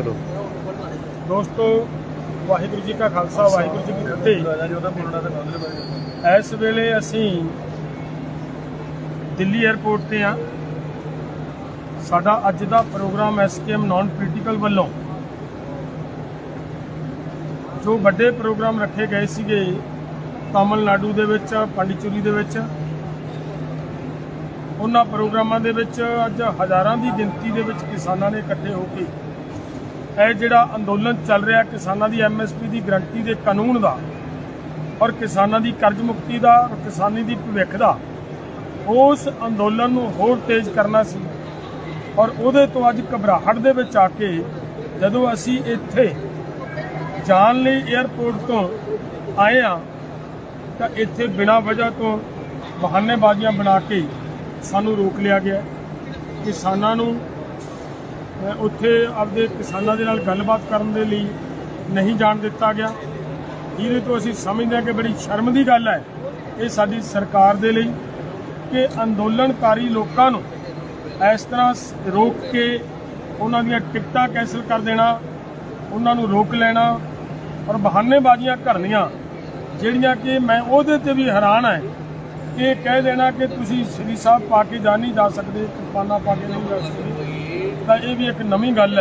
ਕਰੋ। ਦੋਸਤੋ, ਵਾਹਿਗੁਰੂ ਜੀ ਕਾ ਖਾਲਸਾ, ਵਾਹਿਗੁਰੂ ਜੀ ਕੀ ਫਤਿਹ। ਇਸ ਵੇਲੇ ਅਸੀਂ ਦਿੱਲੀ 에ਅਰਪੋਰਟ ਤੇ ਆ ਸਾਡਾ ਅੱਜ ਦਾ ਪ੍ਰੋਗਰਾਮ ਐਸਕੇਐਮ ਨਾਨ ਪੋਲੀਟੀਕਲ ਵੱਲੋਂ। ਜੋ ਵੱਡੇ ਪ੍ਰੋਗਰਾਮ ਰੱਖੇ ਗਏ ਸੀਗੇ, ਤਾਮਿਲਨਾਡੂ ਦੇ ਵਿੱਚ, ਪੰਡਿਚੇਰੀ ਦੇ ਵਿੱਚ। ਉਹਨਾਂ ਪ੍ਰੋਗਰਾਮਾਂ ਦੇ ਵਿੱਚ ਅੱਜ ਹਜ਼ਾਰਾਂ ਦੀ ਗਿਣਤੀ ਦੇ ਵਿੱਚ ਕਿਸਾਨਾਂ ਨੇ ਇਕੱਠੇ ਹੋ ਕੇ ਇਹ ਜਿਹੜਾ ਅੰਦੋਲਨ ਚੱਲ ਰਿਹਾ ਕਿਸਾਨਾਂ ਦੀ ਐਮਐਸਪੀ ਦੀ ਗਰੰਟੀ ਦੇ ਕਾਨੂੰਨ ਦਾ ਔਰ ਕਿਸਾਨਾਂ ਦੀ ਕਰਜ਼ ਮੁਕਤੀ ਦਾ ਔਰ ਕਿਸਾਨੀ ਦੀ ਭਵਿੱਖ ਦਾ, ਉਸ ਅੰਦੋਲਨ ਨੂੰ ਹੋਰ ਤੇਜ਼ ਕਰਨਾ ਸੀ ਔਰ ਉਹਦੇ ਤੋਂ ਅੱਜ ਘਬਰਾਹਟ ਦੇ ਵਿੱਚ ਆ ਕੇ ਜਦੋਂ ਅਸੀਂ ਇੱਥੇ ਜਾਣ ਲਈ 에ਅਰਪੋਰਟ ਤੋਂ ਆਏ ਆ ਤਾਂ ਇੱਥੇ ਬਿਨਾਂ ਵਜ੍ਹਾ ਤੋਂ ਬਹਾਨੇਬਾਜ਼ੀਆਂ ਬਣਾ ਕੇ ਸਾਨੂੰ ਰੋਕ ਲਿਆ ਗਿਆ। ਕਿਸਾਨਾਂ ਨੂੰ ਉੱਥੇ ਆਪਦੇ ਕਿਸਾਨਾਂ ਦੇ ਨਾਲ ਗੱਲਬਾਤ ਕਰਨ ਦੇ ਲਈ ਨਹੀਂ ਜਾਣ ਦਿੱਤਾ ਗਿਆ। ਜਿਹਦੇ ਤੋਂ ਅਸੀਂ ਸਮਝਦੇ ਹਾਂ ਕਿ ਬੜੀ ਸ਼ਰਮ ਦੀ ਗੱਲ ਹੈ ਇਹ ਸਾਡੀ ਸਰਕਾਰ ਦੇ ਲਈ ਕਿ ਅੰਦੋਲਨਕਾਰੀ ਲੋਕਾਂ ਨੂੰ ਇਸ ਤਰ੍ਹਾਂ ਰੋਕ ਕੇ ਉਹਨਾਂ ਦੀਆਂ ਟਿਕਟਾਂ ਕੈਂਸਲ ਕਰ ਦੇਣਾ, ਉਹਨਾਂ ਨੂੰ ਰੋਕ ਲੈਣਾ ਔਰ ਬਹਾਨੇਬਾਜ਼ੀਆਂ ਕਰਨੀਆਂ, ਜਿਹੜੀਆਂ ਕਿ ਮੈਂ ਉਹਦੇ ਤੇ ਵੀ ਹੈਰਾਨ ਹੈ। ਇਹ ਕਹਿ ਦੇਣਾ ਕਿ ਤੁਸੀਂ ਸ੍ਰੀ ਸਾਹਿਬ ਪਾ ਕੇ ਜਾ ਨਹੀਂ ਜਾ ਸਕਦੇ, ਕਿਰਪਾਨਾਂ ਪਾ ਕੇ ਨਹੀਂ ਜਾ ਸਕਦੇ। ਤਾਂ ਇਹ ਵੀ ਇੱਕ ਨਵੀਂ ਗੱਲ ਹੈ।